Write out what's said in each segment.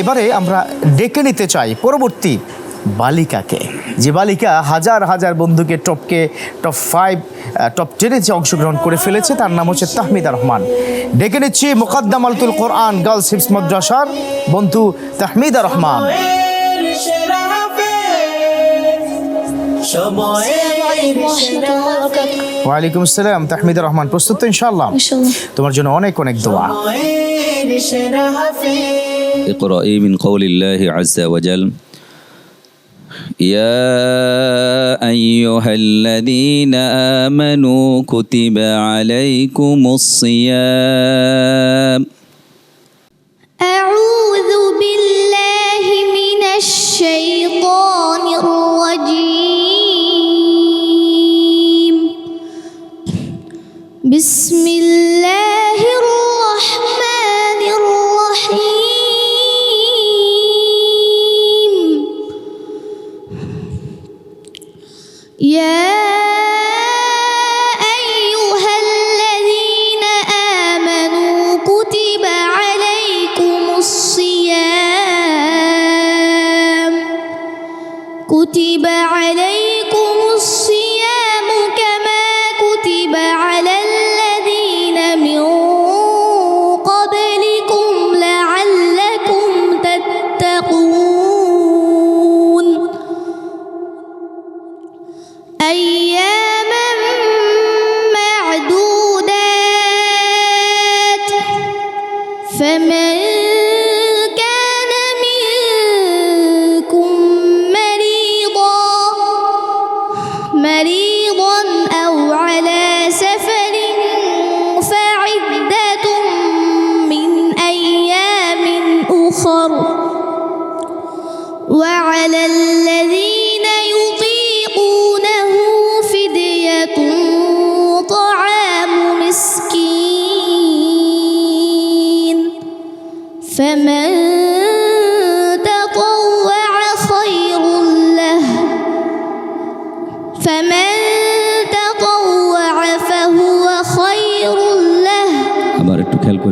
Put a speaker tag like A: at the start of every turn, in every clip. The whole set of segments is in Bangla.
A: এবারে আমরা ডেকে নিতে চাই পরবর্তী বালিকাকে। যে বালিকা হাজার হাজার বন্ধুকে টপকে টপ ফাইভ টপ টেনে যে অংশগ্রহণ করে ফেলেছে তার নাম হচ্ছে তাহমিদা রহমান। ডেকে নিচ্ছি মোকাদ্দাম আলতুল কোরআন গার্লস হিপস মাদ্রাসার বন্ধু তাহমিদা রহমান। ওয়ালাইকুম আসসালাম তাহমিদা রহমান প্রস্তুত তো ইনশাআল্লাহ? তোমার জন্য অনেক অনেক দোয়া।
B: اقرأي من قول الله عز وجل يا أيها الذين آمنوا كتب عليكم الصيام.
C: أعوذ بالله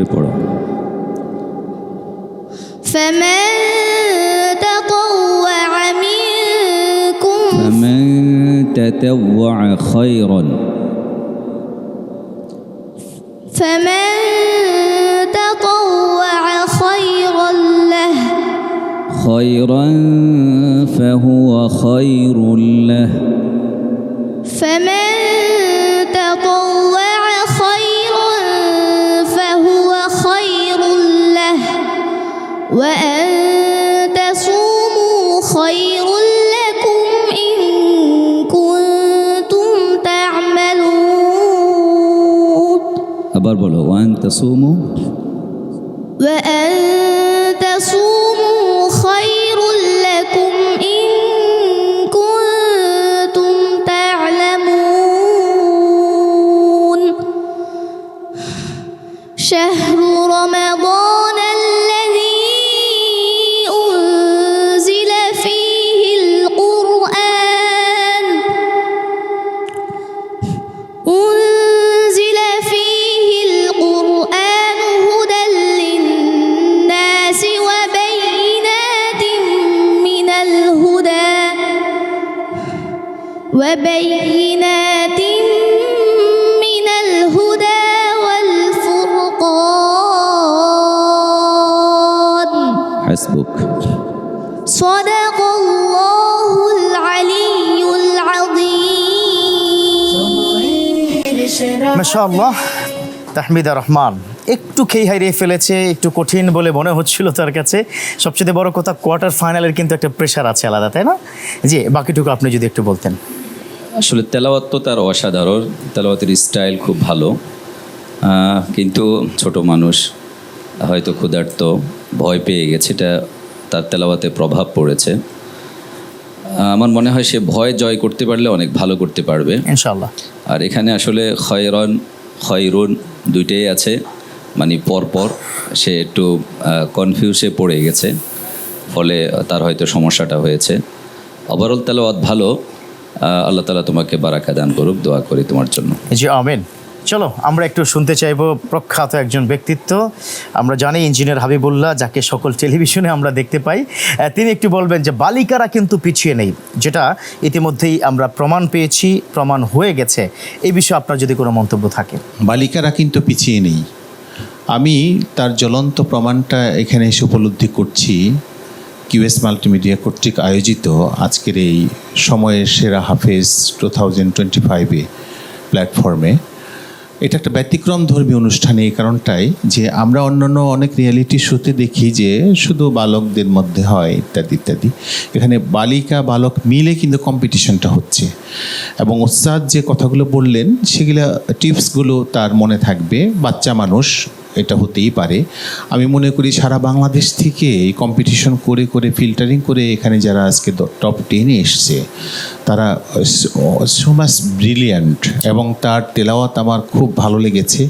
B: করে পড়ো
C: فمن تطوع منكم
B: فمن تتوع خيرا
C: فمن تطوع خيرا له
B: خيرا فهو خير له
C: فمن تصوموا؟ وأن وبينات من الهدى والفرقان
B: حسبك
C: صدق الله العلي العظيم
A: মাশাআল্লাহ তাহমিদা রহমান একটু খেই হারিয়ে ফেলেছে একটু কঠিন বলে মনে হচ্ছিল তার কাছে সবচেয়ে বড় কথা কোয়ার্টার ফাইনালের কিন্তু একটা প্রেশার আছে আলাদা তাই না জি বাকিটুকু আপনি যদি একটু বলতেন
B: আসলে তেলাওয়াত তো তার অসাধারণ তেলাওয়াতের স্টাইল খুব ভালো। কিন্তু ছোট মানুষ হয়তো ক্ষুধার্ত ভয় পেয়ে গেছে এটা তার তেলাওয়াতে প্রভাব পড়েছে। আমার মনে হয় সে ভয় জয় করতে পারলে অনেক ভালো করতে পারবে।
A: ইনশাআল্লাহ।
B: আর এখানে আসলে খয়রন খয়রুন দুইটাই আছে মানে পরপর সে একটু কনফিউজে পড়ে গেছে ফলে তার হয়তো সমস্যাটা হয়েছে। ওভারঅল তেলাওয়াত ভালো। আল্লাহ তালা তোমাকে বারাকা দান করুক দোয়া করি তোমার জন্য।
A: জি আমেন। চলো আমরা একটু শুনতে চাইব প্রখ্যাত একজন ব্যক্তিত্ব। আমরা জানি ইঞ্জিনিয়ার হাবিবুল্লাহ যাকে সকল টেলিভিশনে আমরা দেখতে পাই। তিনি একটু বলবেন যে বালিকারা কিন্তু পিছিয়ে নেই যেটা ইতিমধ্যেই আমরা প্রমাণ পেয়েছি প্রমাণ হয়ে গেছে। এই বিষয়ে আপনার যদি কোনো মন্তব্য থাকে।
D: বালিকারা কিন্তু পিছিয়ে নেই। আমি তার জ্বলন্ত প্রমাণটা এখানে এসে উপলব্ধি করছি। কিউএস মাল্টিমিডিয়া কর্তৃক আয়োজিত আজকের এই সময়ের সেরা হাফেজ টু থাউজেন্ড টোয়েন্টি ফাইভে প্ল্যাটফর্মে, এটা একটা ব্যতিক্রম ধর্মী অনুষ্ঠানে এই কারণটাই যে আমরা অন্যান্য অনেক রিয়েলিটি শোতে দেখি যে শুধু বালকদের মধ্যে হয় ইত্যাদি ইত্যাদি। এখানে বালিকা, বালক মিলে কিন্তু কম্পিটিশনটা হচ্ছে। এবং ওস্তাদ যে কথাগুলো বললেন, সেগুলো টিপসগুলো তার মনে থাকবে। বাচ্চা মানুষ এটা হতেই পারে। আমি মনে করি সারা বাংলাদেশ থেকে এই কম্পিটিশন করে করে ফিল্টারিং করে এখানে যারা আজকে টপ টেনে এসছে তারা সো মাচ ব্রিলিয়ান্ট এবং তার তেলাওয়াত আমার খুব ভালো লেগেছে।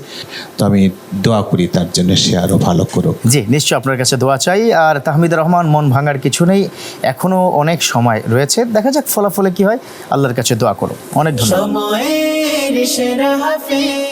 D: তো আমি দোয়া করি তার জন্য সে আরও ভালো করুক।
A: জি নিশ্চয়ই আপনার কাছে দোয়া চাই। আর তাহমিদুর রহমান মন ভাঙার কিছু নেই। এখনও অনেক সময় রয়েছে। দেখা যাক ফলাফলে কি হয়। আল্লাহর কাছে দোয়া করো অনেক ধন্যবাদ।
E: সময়ের সেরা হাফেজ।